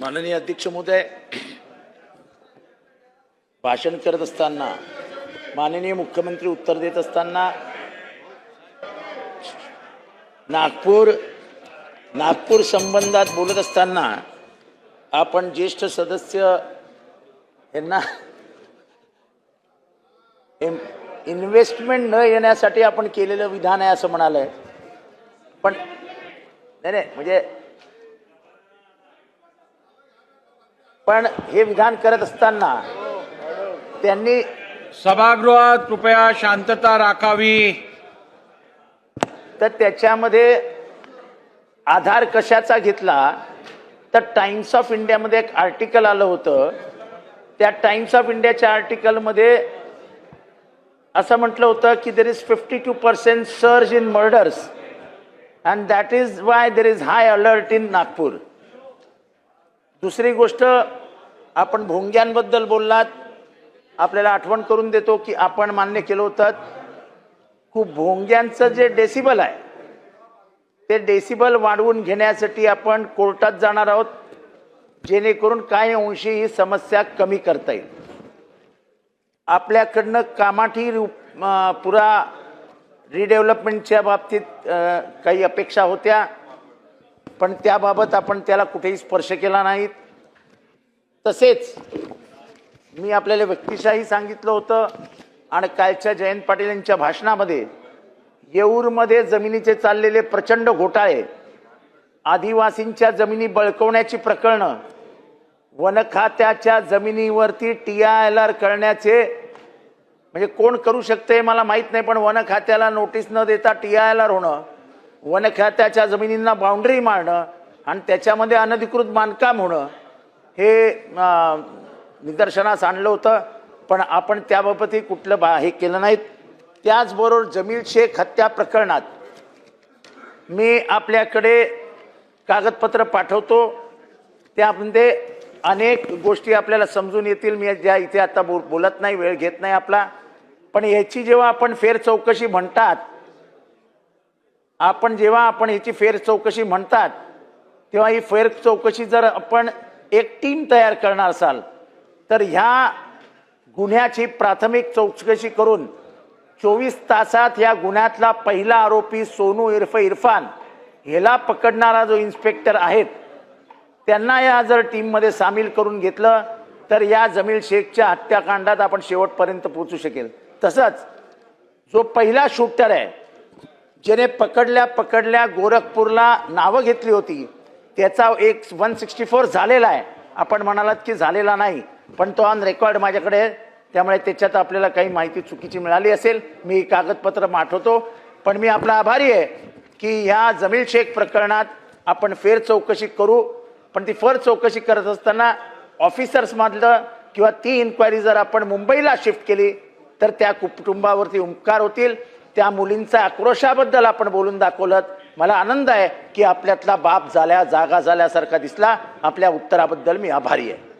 माननीय अध्यक्ष महोदय भाषण करत असताना माननीय मुख्यमंत्री उत्तर देत असताना नागपूर नागपूर संबंधात बोलत असताना आपण ज्येष्ठ सदस्य यांना इन्व्हेस्टमेंट न येण्यासाठी आपण केलेलं विधान आहे असं म्हणालंय. पण नाही नाही म्हणजे पण हे विधान करत असताना त्यांनी सभागृहात कृपया शांतता राखावी. तर त्याच्यामध्ये आधार कशाचा घेतला? तर टाइम्स ऑफ इंडियामध्ये एक आर्टिकल आलं होतं. त्या टाइम्स ऑफ इंडियाच्या आर्टिकलमध्ये असं म्हटलं होतं की there is fifty two percent surge in murders and that is why there is high alert in Nagpur दुसरी गोष्ट आपण भोंग्यांबद्दल बोललात. आपल्याला आठवण करून देतो की आपण मान्य केलं होतं. खूप भोंग्यांचं जे डेसिबल आहे ते डेसिबल वाढवून घेण्यासाठी आपण कोर्टात जाणार आहोत. जेणेकरून काही अंशी ही समस्या कमी करता येईल. आपल्याकडनं कामाठी रूप पुरा रिडेव्हलपमेंटच्या बाबतीत काही अपेक्षा होत्या. पण त्याबाबत आपण त्याला कुठेही स्पर्श केला नाहीत. तसेच मी आपल्याला व्यक्तिशाही सांगितलं होतं आणि कालच्या जयंत पाटील यांच्या भाषणामध्ये येऊरमध्ये जमिनीचे चाललेले प्रचंड घोटाळे आदिवासींच्या जमिनी बळकवण्याची प्रकरणं वनखात्याच्या जमिनीवरती टी आय एल आर करण्याचे म्हणजे कोण करू शकते मला माहीत नाही पण वनखात्याला नोटीस न देता टी आय एल आर होणं वन खात्याच्या जमिनींना बाउंड्री मारणं आणि त्याच्यामध्ये अनधिकृत बांधकाम होणं हे निदर्शनास आणलं होतं. पण आपण त्याबाबतही कुठलं बा हे केलं नाहीत. त्याचबरोबर जमील शेख हत्या प्रकरणात मी आपल्याकडे कागदपत्र पाठवतो. त्यामध्ये अनेक गोष्टी आपल्याला समजून येतील. मी ज्या इथे आता बोल बोलत नाही वेळ घेत नाही आपला. पण याची जेव्हा आपण फेर चौकशी म्हणतात आपण जेव्हा आपण ह्याची फेर चौकशी म्हणतात तेव्हा ही फेर चौकशी जर आपण एक टीम तयार करणार असाल तर ह्या गुन्ह्याची प्राथमिक चौकशी करून चोवीस तासात या गुन्ह्यातला पहिला आरोपी सोनू इर्फ इरफान ह्याला पकडणारा जो इन्स्पेक्टर आहेत त्यांना या जर टीममध्ये सामील करून घेतलं तर या जमील शेखच्या हत्याकांडात आपण शेवटपर्यंत पोहोचू शकेल. तसंच जो पहिला शूटर आहे ज्याने पकडल्या पकडल्या गोरखपूरला नावं घेतली होती. त्याचा एक वन सिक्स्टी फोर झालेला आहे. आपण म्हणालात की झालेला नाही पण तो ऑन रेकॉर्ड माझ्याकडे त्यामुळे त्याच्यात आपल्याला काही माहिती चुकीची मिळाली असेल मी कागदपत्र पाठवतो. पण मी आपला आभारी आहे की ह्या जमील शेख प्रकरणात आपण फेर चौकशी करू. पण ती फर चौकशी करत असताना ऑफिसर्समधलं किंवा ती इन्क्वायरी जर आपण मुंबईला शिफ्ट केली तर त्या कुटुंबावरती उपकार होतील. त्या मुलींचा आक्रोशाबद्दल आपण बोलून दाखवलं मला आनंद आहे की आपल्यातला बाप झाल्या जागा झाल्यासारखा दिसला. आपल्या उत्तराबद्दल मी आभारी आहे.